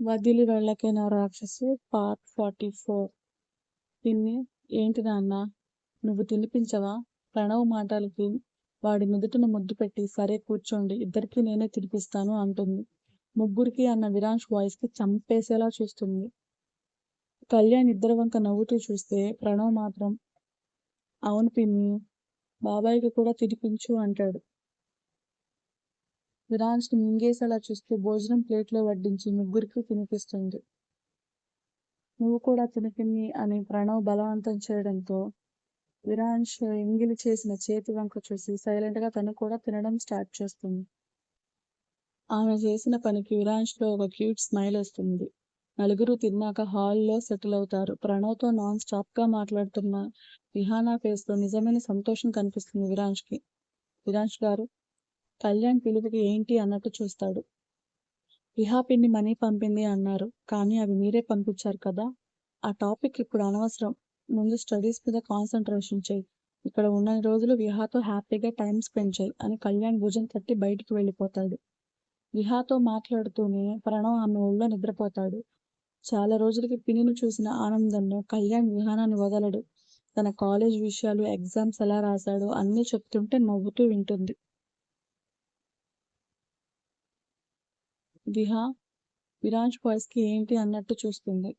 వదిలి వెళ్ళకే నా part forty four. పిన్ని ఏంటి నాన్న? నువ్వు తినిపించవా? ప్రణవ్ మాటలకి వాడి నుదుటిన ముద్దు పెట్టి సరే కూర్చోండి ఇద్దరికీ నేనే తినిపిస్తాను అంటుంది. ముగ్గురికి అన్న విరాంష్ వాయిస్కి చంపేసేలా చూస్తుంది. కళ్యాణ్ ఇద్దరు వంక నవ్వుతూ చూస్తే ప్రణవ్ మాత్రం అవును పిన్ని బాబాయ్కి కూడా తినిపించు అంటాడు. విరాన్స్ని మింగేసేలా చూస్తూ భోజనం ప్లేట్లో వడ్డించి ముగ్గురికి తినిపిస్తుంది. నువ్వు కూడా తినిపిన్ని అని ప్రణవ్ బలవంతం చేయడంతో విరాంష్ ఎంగిలి చేసిన చేతి వంక చూసి సైలెంట్గా తను కూడా తినడం స్టార్ట్ చేస్తుంది. ఆమె చేసిన పనికి విరాంష్లో ఒక క్యూట్ స్మైల్ వస్తుంది. నలుగురు తిన్నాక హాల్లో సెటిల్ అవుతారు. ప్రణవ్తో నాన్ స్టాప్గా మాట్లాడుతున్న విహానా ఫేస్లో నిజమైన సంతోషం కనిపిస్తుంది విరాంష్కి విరాంష్ గారు కళ్యాణ్ పిలుపుకి ఏంటి అన్నట్టు చూస్తాడు. విహా పిండి మనీ పంపింది అన్నారు. కానీ అవి మీరే పంపించారు కదా. ఆ టాపిక్ ఇప్పుడు అనవసరం. ముందు స్టడీస్ మీద కాన్సన్ట్రేషన్ చేయి. ఇక్కడ ఉన్న రోజులు విహాతో హ్యాపీగా టైం స్పెండ్ చేయి అని కళ్యాణ్ భుజం తట్టి బయటికి వెళ్ళిపోతాడు. విహాతో మాట్లాడుతూనే ప్రణవ్ ఆమె ఒళ్ళో నిద్రపోతాడు. చాలా రోజులకి పినిని చూసిన ఆనందంలో కళ్యాణ్ విహానాన్ని వదలడు. తన కాలేజ్ విషయాలు ఎగ్జామ్స్ ఎలా రాశాడో అన్నీ చెప్తుంటే నవ్వుతూ వింటుంది. విహా విరాజ్ బాయ్స్కి ఏంటి అన్నట్టు చూస్తుంది.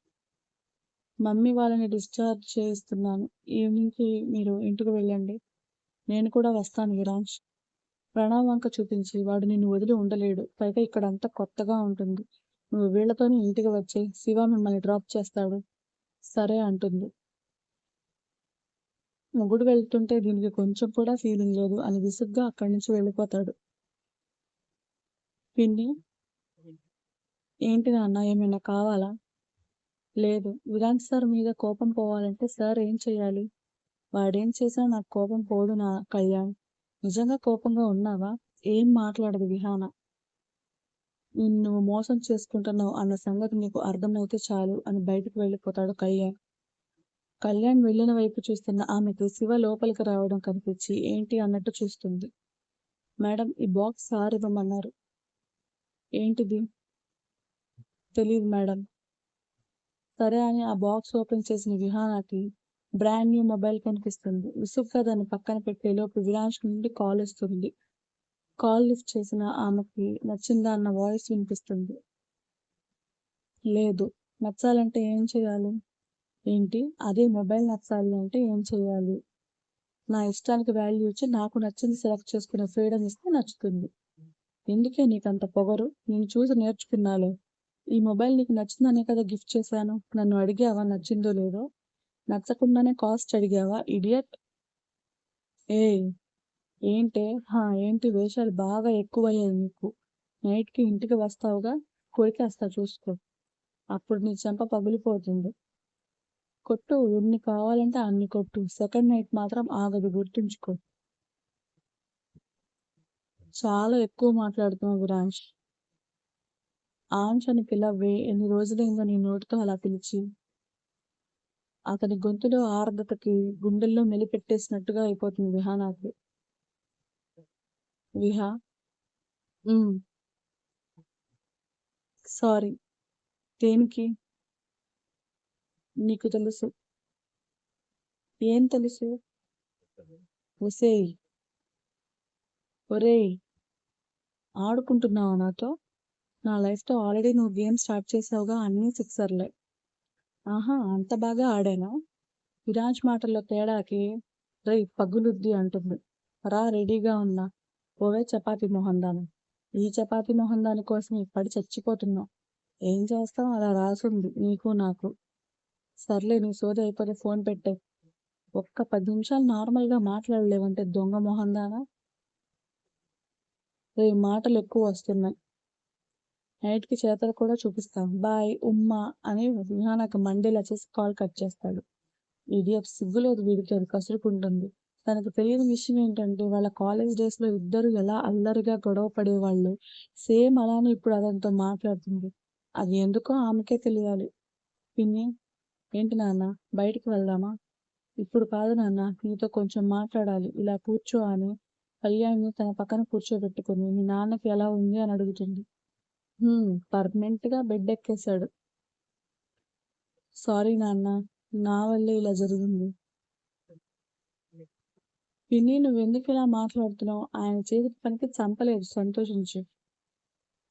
మమ్మీ వాళ్ళని డిశ్చార్జ్ చేయిస్తున్నాను. ఈవినింగ్కి మీరు ఇంటికి వెళ్ళండి. నేను కూడా వస్తాను విరాజ్. ప్రణవ్ వంక చూపించి వాడు నిన్ను వదిలి ఉండలేడు. పైగా ఇక్కడంతా కొత్తగా ఉంటుంది. నువ్వు వీళ్ళతోనే ఇంటికి వచ్చి శివ మిమ్మల్ని డ్రాప్ చేస్తాడు. సరే అంటుంది. మొగుడు వెళ్తుంటే దీనికి కొంచెం కూడా ఫీలింగ్ లేదు. అని విసుగ్గా అక్కడి నుంచి వెళ్ళిపోతాడు. పిన్ని ఏంటి నాన్న ఏమైనా కావాలా? లేదు. విరాంత్ సార్ మీద కోపం పోవాలంటే సార్ ఏం చేయాలి? వాడేం చేసినా నాకు కోపం పోదు నా కళ్యాణ్. నిజంగా కోపంగా ఉన్నావా? ఏం మాట్లాడదు విహాన. నిన్ను మోసం చేసుకుంటున్నావు అన్న సంగతి నీకు అర్థమైతే చాలు అని బయటకు వెళ్ళిపోతాడు కళ్యాణ్. కళ్యాణ్ వెళ్ళిన వైపు చూస్తున్న ఆమెకు శివ లోపలికి రావడం కనిపించి ఏంటి అన్నట్టు చూస్తుంది. మేడం ఈ బాక్స్ సార్ ఇవ్వమన్నారు. ఏంటిది? తెలియదు మేడం. సరే అని ఆ బాక్స్ ఓపెన్ చేసిన విహానాకి బ్రాండ్ న్యూ మొబైల్ కనిపిస్తుంది. విసుగ్గా దాన్ని పక్కన పెట్టేలోపు విరాంష్ నుండి కాల్ వస్తుంది. కాల్ లిఫ్ట్ చేసిన ఆమెకి నచ్చిందా అన్న వాయిస్ వినిపిస్తుంది. లేదు. నచ్చాలంటే ఏం చేయాలి? ఏంటి? అదే మొబైల్ నచ్చాలి అంటే ఏం చేయాలి? నా ఇష్టానికి వాల్యూ ఇచ్చి నాకు నచ్చింది సెలెక్ట్ చేసుకునే ఫ్రీడమ్ ఇస్తే నచ్చుతుంది. ఎందుకే నీకంత పొగరు? నేను చూసి నేర్చుకున్నాలో. ఈ మొబైల్ నీకు నచ్చిందనే కదా గిఫ్ట్ చేశాను. నన్ను అడిగావా నచ్చిందో లేదో? నచ్చకుండానే కాస్ట్ అడిగావా ఇడియట్? ఏ ఏంటే? హా ఏంటి వేషాలు బాగా ఎక్కువయ్యాయి నీకు. నైట్కి ఇంటికి వస్తావుగా? కొరికేస్తా చూసుకో. అప్పుడు నీ చెంప పగిలిపోతుంది. కొట్టు ఎన్ని కావాలంటే అన్ని కొట్టు. సెకండ్ నైట్ మాత్రం ఆగదు గుర్తుంచుకో. చాలా ఎక్కువ మాట్లాడుతున్నావు విరాంష్ ఆంచ్ అని పిలవే ఎన్ని రోజులైందో నీ నోటితో అలా పిలిచి. అతని గొంతులో ఆర్ద్రతకి గుండెల్లో మెలిపెట్టేసినట్టుగా అయిపోతుంది విహానాకి విహా? సారీ. దేనికి? నీకు తెలుసు. ఏం తెలుసు? ఒసేయ్. ఒరేయ్. ఆడుకుంటున్నావా నాతో? నా లైఫ్తో ఆల్రెడీ నువ్వు గేమ్ స్టార్ట్ చేసావుగా అన్నీ సిక్సర్లే. ఆహా అంత బాగా ఆడానా? విరాజ్ మాటల్లో తేడాకి రై పగులుద్ది అంటుంది. రా రెడీగా ఉన్నా. ఓవే చపాతి మొహందాను ఈ చపాతి మొహందాని కోసం ఇప్పటి చచ్చిపోతున్నావు. ఏం చేస్తావు? అలా రాసుంది. నీకు నాకు. సర్లే నీ సోది అయిపోతే ఫోన్ పెట్టే. ఒక్క పది నిమిషాలు నార్మల్గా మాట్లాడలేవంటే దొంగ మొహందానా రే మాటలు ఎక్కువ వస్తున్నాయి. నైట్కి చేతలు కూడా చూపిస్తాం బాయ్ ఉమ్మా అని విహానాకి మండేలా చేసి కాల్ కట్ చేస్తాడు. ఇడియట్ సిగ్గులేదు వీడికి అది కసురుకుంటుంది. తనకు తెలియని విషయం ఏంటంటే వాళ్ళ కాలేజ్ డేస్లో ఇద్దరు ఎలా అల్లరిగా గొడవ పడేవాళ్ళు సేమ్ అలానే ఇప్పుడు అదంతా మాట్లాడుతుంది. అది ఎందుకో ఆమెకే తెలియాలి. పిన్ని ఏంటి నాన్న బయటికి వెళ్దామా? ఇప్పుడు కాదు నాన్న నీతో కొంచెం మాట్లాడాలి. ఇలా కూర్చో అని కళ్యాణ్ని తన పక్కన కూర్చోబెట్టుకుని మీ నాన్నకి ఎలా ఉంది అని అడుగుతుంది. పర్మనెంట్గా బెడ్ ఎక్కేశాడు సారీ నాన్న. నా వల్లే ఇలా జరిగింది. పిన్ని నువ్వెందుకిలా మాట్లాడుతున్నావు? ఆయన చేసిన పనికి చంపలేదు సంతోషించు.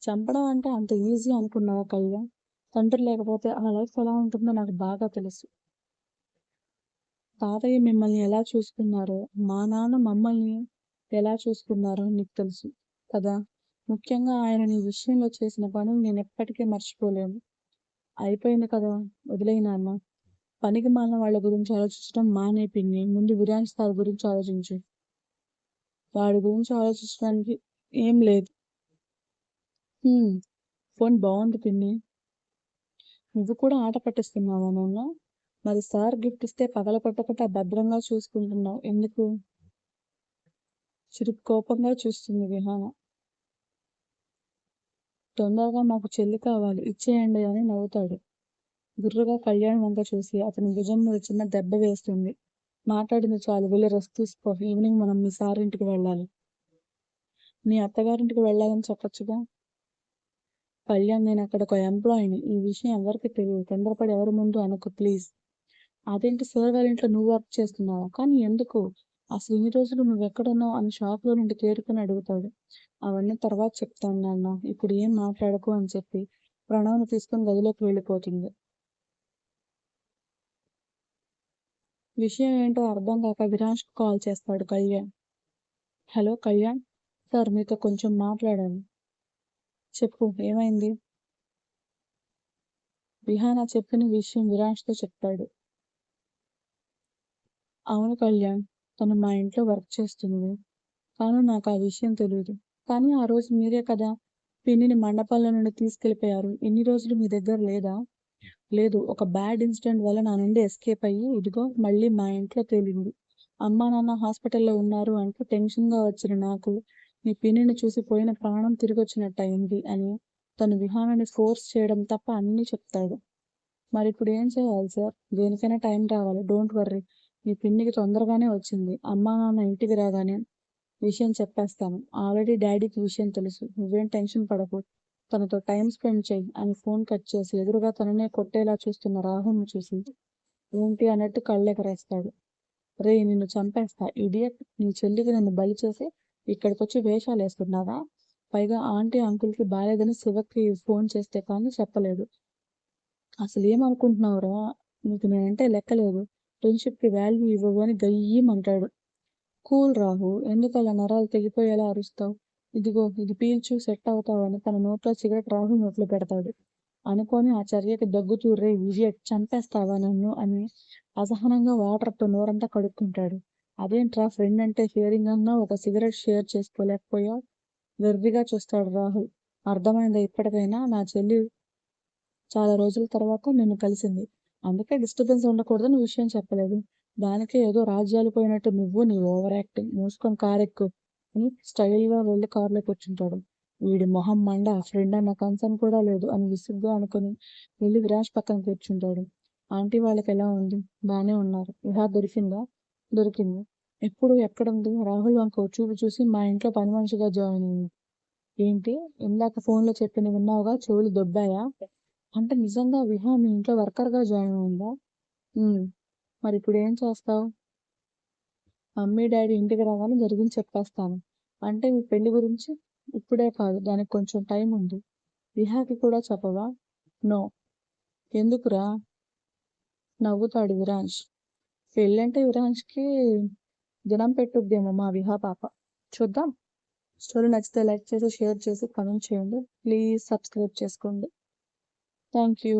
చంపడం అంటే అంత ఈజీ అనుకున్నావా కయ్యా తండ్రి లేకపోతే ఆ లైఫ్ ఎలా ఉంటుందో నాకు బాగా తెలుసు. తాతయ్య మిమ్మల్ని ఎలా చూసుకున్నారో, మా నాన్న మమ్మల్ని ఎలా చూసుకున్నారో నీకు తెలుసు కదా! ముఖ్యంగా ఆయన నీ విషయంలో చేసిన పనులు నేను ఎప్పటికీ మర్చిపోలేను. అయిపోయింది కదా! వదిలేయి పనికి మాలిన వాళ్ళ గురించి ఆలోచించడం మానే పిన్ని. ముందు బిర్యానీ సార్ గురించి ఆలోచించు. వాడి గురించి ఆలోచించడానికి ఏం లేదు. ఫోన్ బాగుంది పిన్ని. నువ్వు కూడా ఆట పట్టిస్తున్నావా నాన్న? మరి సార్ గిఫ్ట్ ఇస్తే పగల కొట్టకుండా భద్రంగా చూసుకుంటున్నావు ఎందుకు? చిరు కోపంగా చూస్తుంది విహాన. తొందరగా మాకు చెల్లి కావాలి ఇచ్చేయండి అని నవ్వుతాడు. గుర్రుగా కళ్యాణ్ వంక చూసి అతని భుజం మీద చిన్న దెబ్బ వేస్తుంది. మాట్లాడింది చాలు వెళ్ళి రెస్ట్ తీసుకో. ఈవినింగ్ మనం మీ సారింటికి వెళ్ళాలి. నీ అత్తగారింటికి వెళ్ళాలని చెప్పొచ్చుగా? కళ్యాణ్ నేను అక్కడ ఒక ఎంప్లాయీని. ఈ విషయం ఎవరికి తెలియదు. తొందరపడి ఎవరి ముందు అనకు ప్లీజ్. అదేంటి సార్ వాళ్ళ ఇంట్లో నువ్వు వర్క్ చేస్తున్నావా? కానీ ఎందుకు? అసలు ఇన్ని రోజులు నువ్వు ఎక్కడున్నావు అని షాప్‌లో నుండి తేరుకొని అడుగుతాడు. అవన్నీ తర్వాత చెప్తాను నాన్న. ఇప్పుడు ఏం మాట్లాడకు అని చెప్పి ప్రణవ్‌ని తీసుకుని గదిలోకి వెళ్ళిపోతుంది. విషయం ఏంటో అర్థం కాక విరాష్కు కాల్ చేస్తాడు కళ్యాణ్. హలో కళ్యాణ్. సార్ మీతో కొంచెం మాట్లాడాలి. చెప్పు ఏమైంది? విహాన చెప్పిన విషయం విరాష్తో చెప్తాడు. అవును కళ్యాణ్. తను మా ఇంట్లో వర్క్ చేస్తుంది. కానీ నాకు ఆ విషయం తెలియదు కానీ ఆ రోజు మీరే కదా పిన్నిని మండపంలో నుండి తీసుకెళ్ళిపోయారు. ఎన్ని రోజులు మీ దగ్గర లేదా? లేదు. ఒక బ్యాడ్ ఇన్సిడెంట్ వల్ల నా నుండి ఎస్కేప్ అయ్యి ఇదిగో మళ్ళీ మా ఇంట్లో తేలింది. అమ్మా, నాన్న హాస్పిటల్‌లో ఉన్నారు అంటూ టెన్షన్‌గా వచ్చిన నాకు నీ పిన్నిని చూసి పోయిన ప్రాణం తిరిగొచ్చినట్టయింది అని తను విహానాన్ని ఫోర్స్ చేయడం తప్ప అన్నీ చెప్తాడు. మరిప్పుడు ఏం చేయాలి సార్? దేనికైనా టైం రావాలి. Don't worry. నీ పిన్నికి తొందరగానే వచ్చింది. అమ్మా, నాన్న ఇంటికి రాగానే విషయం చెప్పేస్తాను. ఆల్రెడీ డాడీకి విషయం తెలుసు. నువ్వేం టెన్షన్ పడకు. తనతో టైం స్పెండ్ చేయి అని ఫోన్ కట్ చేసి ఎదురుగా తననే కొట్టేలా చూస్తున్న రాహుల్‌ని చూసి ఏంటి అన్నట్టు కళ్ళెగరేస్తాడు. రేయ్ నిన్ను చంపేస్తా ఇడియట్. నీ చెల్లికి నన్ను బలి చేసి ఇక్కడికొచ్చి వేషాలేస్తున్నావా? పైగా ఆంటీ, అంకుల్‌కి బాలేదని శివకి ఫోన్ చేస్తే కానీ చెప్పలేదు. అసలు ఏమనుకుంటున్నావురా నీకు నేనంటే లెక్కలేదు. ఫ్రెండ్‌షిప్‌కి వాల్యూ ఇవ్వవు అని గయ్యమంటాడు కూల్ రాహు. ఎందుకలా నరాలు తెగిపోయేలా అరుస్తావు? ఇదిగో ఇది పీల్చు సెట్ అవుతావని తన నోట్లో సిగరెట్ రాహు నోట్లో పెడతాడు. అనుకొని ఆ చర్యకి దగ్గుతూ రే ఇడియట్ చంపేస్తావా నన్ను అని అసహనంగా వాటర్‌తో నోరంతా కడుక్కుంటాడు. అదేంట్రా ఫ్రెండ్ అంటే షేరింగ్ అన్నా ఒక సిగరెట్ షేర్ చేసుకోలేకపోయా వెర్రిగా చూస్తాడు రాహుల్. అర్థమైందా ఇప్పటికైనా? నా చెల్లి చాలా రోజుల తర్వాత నిన్ను కలిసింది. అందుకే డిస్టర్బెన్స్ ఉండకూడదని విషయం చెప్పలేదు. దానికే ఏదో రాజ్యాలు పోయినట్టు నువ్వు నీ ఓవర్ యాక్టింగ్. మూసుకొని కారెక్కు అని స్టైల్‌గా వెళ్ళి కారులో కూర్చుంటాడు. వీడి మొహం మండ ఫ్రెండ్ అన్న కన్సర్న్ కూడా లేదు అని విసుగ్గా అనుకుని వెళ్ళి విరాజ్ పక్కన కూర్చుంటాడు. ఆంటీ వాళ్ళకి ఎలా ఉంది? బాగానే ఉన్నారు. ఇహా దొరికిందా? దొరికింది. ఎప్పుడు? ఎక్కడుంది? రాహుల్ వంక చూపు చూసి మా ఇంట్లో పని మనిషిగా జాయిన్ అయింది. ఏంటి? ఇందాక ఫోన్‌లో చెప్పిన విన్నావుగా చెవులు దొబ్బాయా? అంటే నిజంగా విహా మీ ఇంట్లో వర్కర్‌గా జాయిన్ అయిందా? మరి ఇప్పుడు ఏం చేస్తావు? మమ్మీ, డాడీ ఇంటికి రాగానే జరిగింది చెప్పేస్తాను. అంటే మీ పెళ్ళి గురించి? ఇప్పుడే కాదు. దానికి కొంచెం టైం ఉంది. విహాకి కూడా చెప్పవా? నో. ఎందుకురా? నవ్వుతాడు విరాంష్. పెళ్ళంటే విరాంష్‌కి దినం పెట్టుద్దేమో మా విహా పాప. చూద్దాం. స్టోరీ నచ్చితే లైక్ చేసి, షేర్ చేసి, కామెంట్ చేయండి. ప్లీజ్ సబ్స్క్రైబ్ చేసుకోండి. Thank you.